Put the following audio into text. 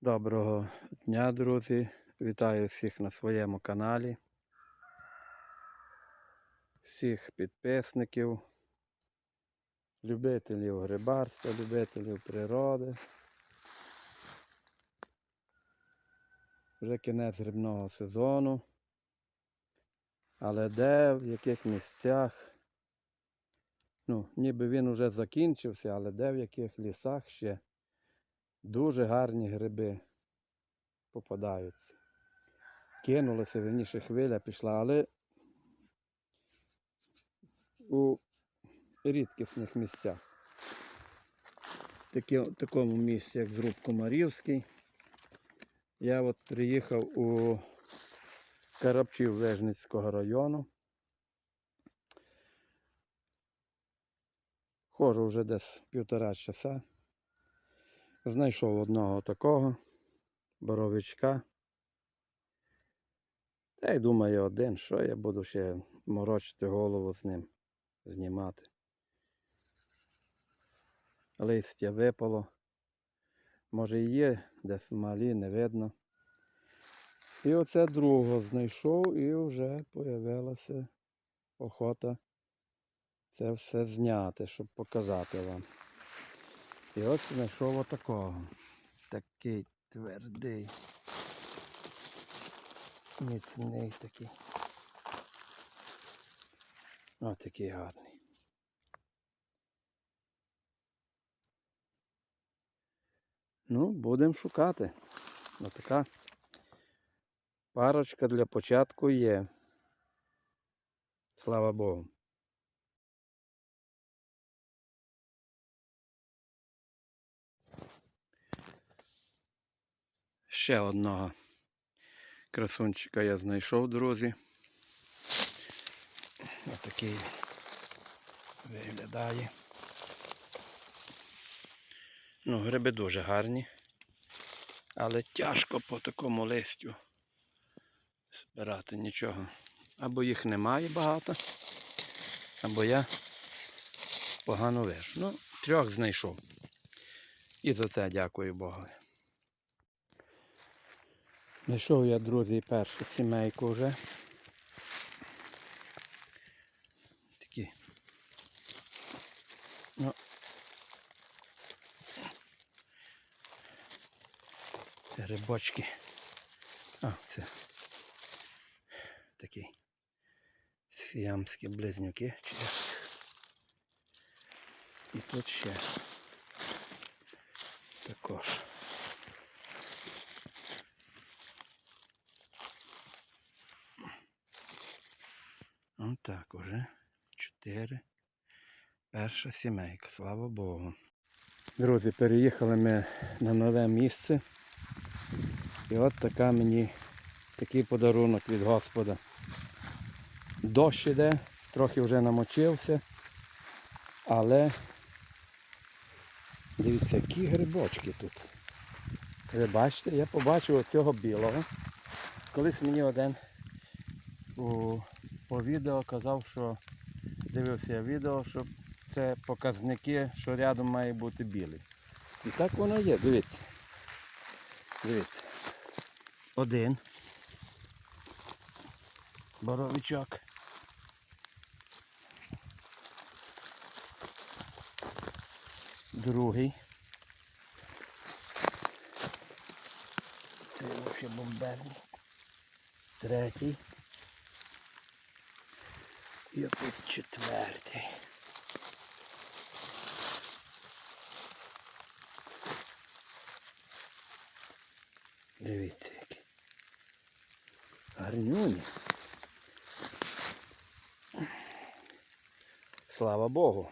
Доброго дня, друзі! Вітаю всіх на своєму каналі. Всіх підписників, любителів грибарства, любителів природи. Вже кінець грибного сезону. Але де, в яких місцях, ну, ніби він вже закінчився, але де в яких лісах ще дуже гарні гриби попадаються. Кинулася, верніше хвиля пішла, але у рідкісних місцях. Такі, в такому місці, як Зруб Комарівський. Я от приїхав у Карабчів Вежницького району. Ходжу вже десь півтора часа. Знайшов одного такого боровичка. Та й думаю один, що я буду ще морочити голову з ним, знімати. Листя випало. Може і є, десь малі, не видно. І оце другого знайшов і вже появилася охота це все зняти, щоб показати вам. І ось знайшов отакого. Такий твердий. Міцний такий. Ось такий гарний. Ну, будемо шукати. Ось така парочка для початку є. Слава Богу. Ще одного красунчика я знайшов, друзі. Отакий виглядає. Ну, гриби дуже гарні, але тяжко по такому листю збирати нічого. Або їх немає багато, або я погано вижу. Ну, трьох знайшов. І за це дякую Богу. Знайшов я, друзі, першу сімейку вже. Такі. Ну. Це грибочки. А, це такі сіамські близнюки. І тут ще також. Отак уже. Чотири. Перша сімейка, слава Богу. Друзі, переїхали ми на нове місце. І от така мені такий подарунок від Господа. Дощ іде, трохи вже намочився, але дивіться, які грибочки тут. Ви бачите, я побачив оцього білого. Колись мені один у, по відео казав, що дивився відео, що це показники, що рядом має бути білий. І так воно є, дивіться. Дивіться. Один. Боровичок. Другий. Це взагалі бомбезний. Третій. І тут четвертий. Дивіться які. Гарнюні. Слава Богу.